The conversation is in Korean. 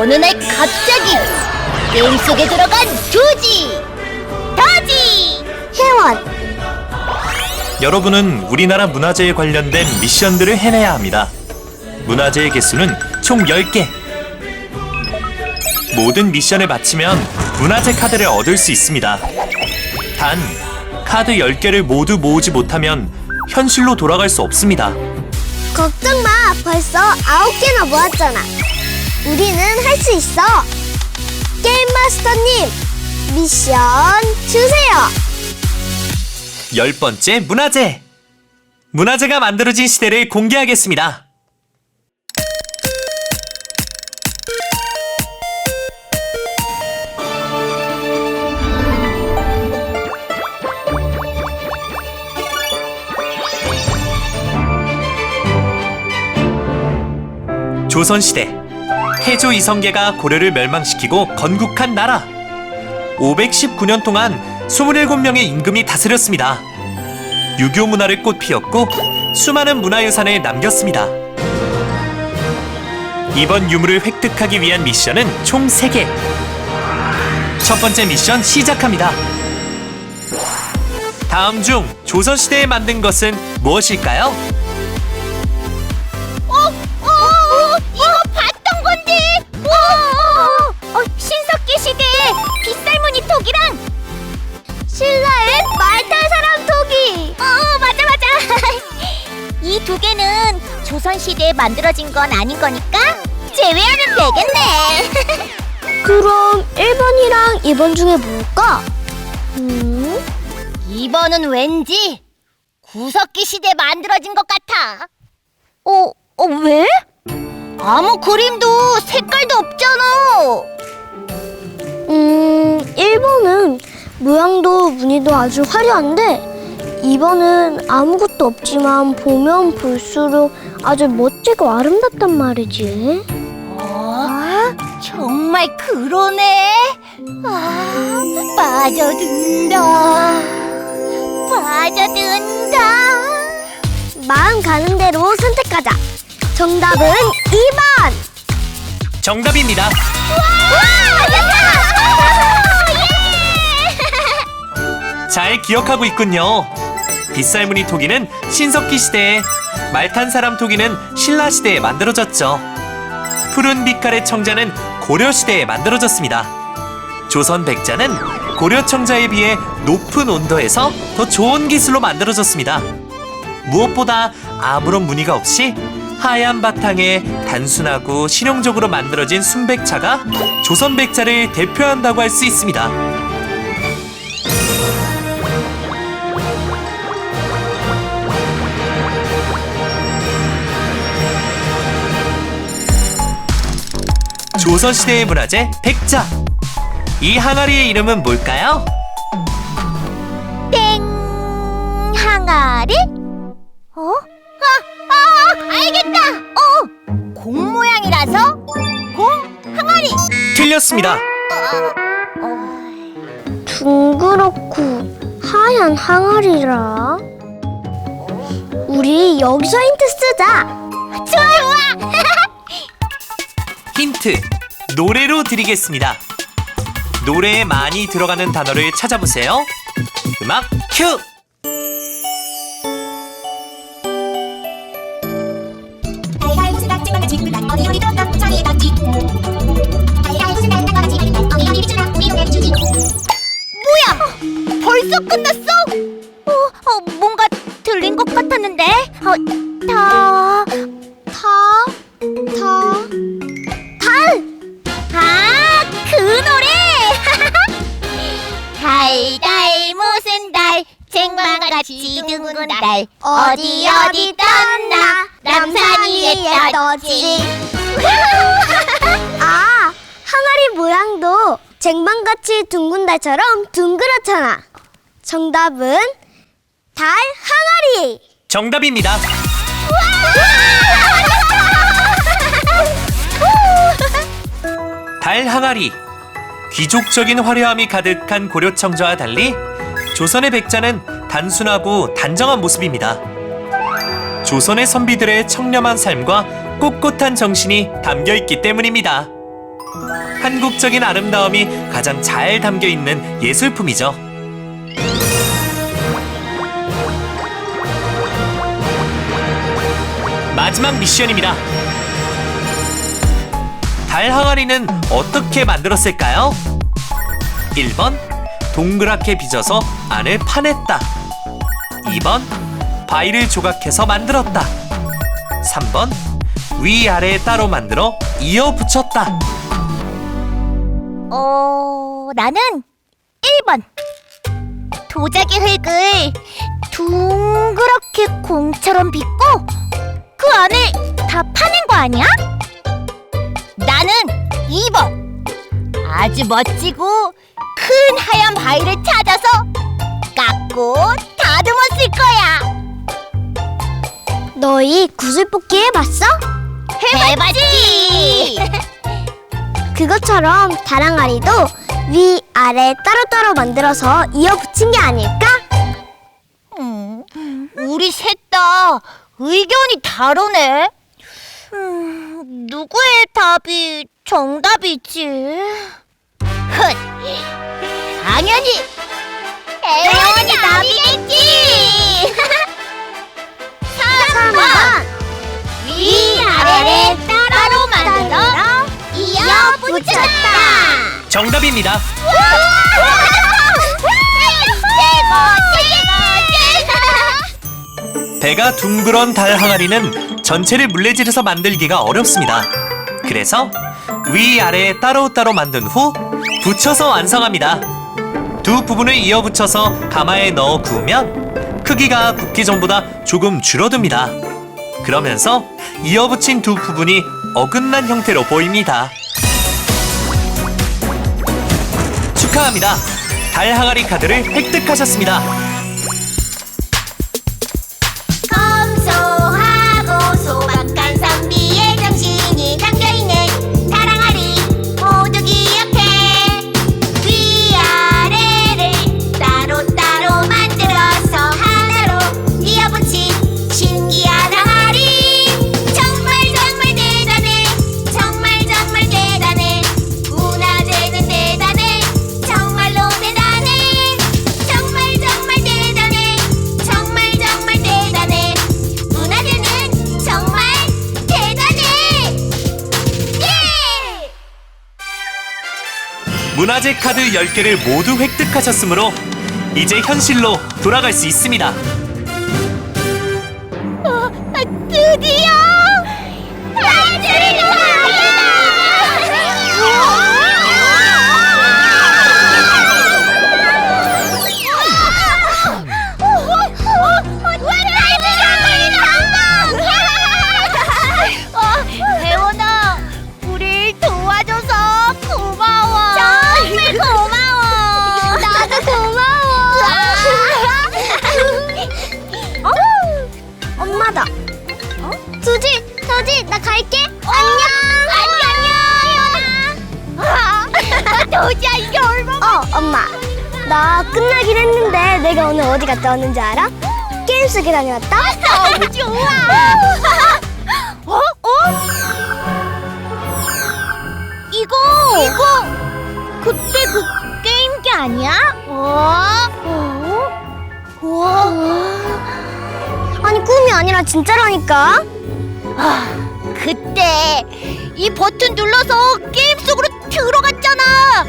어느 날 갑자기 게임 속에 들어간 조지 더지 회원 여러분은 우리나라 문화재에 관련된 미션들을 해내야 합니다. 문화재의 개수는 총 10개. 모든 미션을 마치면 문화재 카드를 얻을 수 있습니다. 단, 카드 10개를 모두 모으지 못하면 현실로 돌아갈 수 없습니다. 걱정 마 벌써 아홉 개나 모았잖아 우리는 할 수 있어 게임 마스터님 미션 주세요 열 번째 문화재! 문화재가 만들어진 시대를 공개하겠습니다. 조선시대 태조 이성계가 고려를 멸망시키고 건국한 나라 519년 동안 27명의 임금이 다스렸습니다. 유교 문화를 꽃피웠고 수많은 문화유산을 남겼습니다. 이번 유물을 획득하기 위한 미션은 총 3개. 첫 번째 미션 시작합니다. 다음 중 조선시대에 만든 것은 무엇일까요? 빗살무늬 톡이랑 신라의 말탈 사람 토기 어 맞아 맞아 이 두 개는 조선 시대에 만들어진 건 아닌 거니까 제외하면 되겠네 그럼 1번이랑 2번 중에 뭘까? 음? 2번은 왠지 구석기 시대에 만들어진 것 같아 어, 어 왜? 아무 그림도 색깔도 없잖아 모양도 무늬도 아주 화려한데 2번은 아무것도 없지만 보면 볼수록 아주 멋지고 아름답단 말이지. 어? 정말 그러네. 아, 빠져든다. 빠져든다. 마음 가는 대로 선택하자. 정답은 2번. 정답입니다. 잘 기억하고 있군요. 빗살무늬 토기는 신석기 시대에, 말탄 사람 토기는 신라 시대에 만들어졌죠. 푸른 빛깔의 청자는 고려 시대에 만들어졌습니다. 조선 백자는 고려 청자에 비해 높은 온도에서 더 좋은 기술로 만들어졌습니다. 무엇보다 아무런 무늬가 없이 하얀 바탕에 단순하고 실용적으로 만들어진 순백차가 조선 백자를 대표한다고 할 수 있습니다. 조선시대의 문화재 백자. 이 항아리의 이름은 뭘까요? 땡 항아리? 어? 아, 아, 알겠다. 어, 공 모양이라서 공 항아리. 틀렸습니다. 둥그렇고 하얀 항아리라. 우리 여기서 힌트 쓰자. 좋아, 좋아. 힌트 노래로 드리겠습니다. 노래에 많이 들어가는 단어를 찾아보세요. 음악 큐. 뭐야? 벌써 끝났어? 어, 어 뭔가 들린 것 같았는데. 어, 다, 쟁반같이 둥근 달, 어디 어디 떴나, 남산 위에 떴지. 아, 항아리 모양도 쟁반같이 둥근 달처럼 둥그렇잖아. 정답은 달 항아리. 정답입니다. 달 항아리. 귀족적인 화려함이 가득한 고려 청자와 달리 조선의 백자는 단순하고 단정한 모습입니다. 조선의 선비들의 청렴한 삶과 꼿꼿한 정신이 담겨 있기 때문입니다. 한국적인 아름다움이 가장 잘 담겨 있는 예술품이죠. 마지막 미션입니다. 달 항아리는 어떻게 만들었을까요? 1번 동그랗게 빚어서 안을 파냈다. 2번 바위를 조각해서 만들었다. 3번 위아래 따로 만들어 이어 붙였다. 어, 나는 1번. 도자기 흙을 둥그렇게 공처럼 빚고 그 안에 다 파낸 거 아니야? 나는 2번. 아주 멋지고 큰 하얀 바위를 찾아서 깎고 다듬었을 거야. 너희 구슬 뽑기 해봤어? 해봤지. 그것처럼 다랑아리도 위, 아래 따로따로 만들어서 이어 붙인 게 아닐까? 음, 우리 셋 다 의견이 다르네. 음, 누구의 답이 정답이지? 헛, 당연히 혜원이 답이겠지. 붙였다. 정답입니다. 배가 둥그런 달 항아리는 전체를 물레질해서 만들기가 어렵습니다. 그래서 위아래 따로따로 만든 후 붙여서 완성합니다. 두 부분을 이어 붙여서 가마에 넣어 구우면 크기가 굽기 전보다 조금 줄어듭니다. 그러면서 이어 붙인 두 부분이 어긋난 형태로 보입니다. 축하합니다. 달 항아리 카드를 획득하셨습니다. 문화재 카드 10개를 모두 획득하셨으므로 이제 현실로 돌아갈 수 있습니다. 드디어 어? 수지, 서지, 나 갈게. 안녕. 안녕, 혜원아. 도지야 이게 얼마나 어, 엄마. 나 끝나긴 했는데 내가 오늘 어디 갔다 왔는지 알아? 게임 속에 다녀왔다. 너무 좋아. 어? 어? 이거 이거 그때 그 게임기 아니야? 어? 어? 우와. 꿈이 아니라 진짜라니까. 아, 그때 이 버튼 눌러서 게임 속으로 들어갔잖아.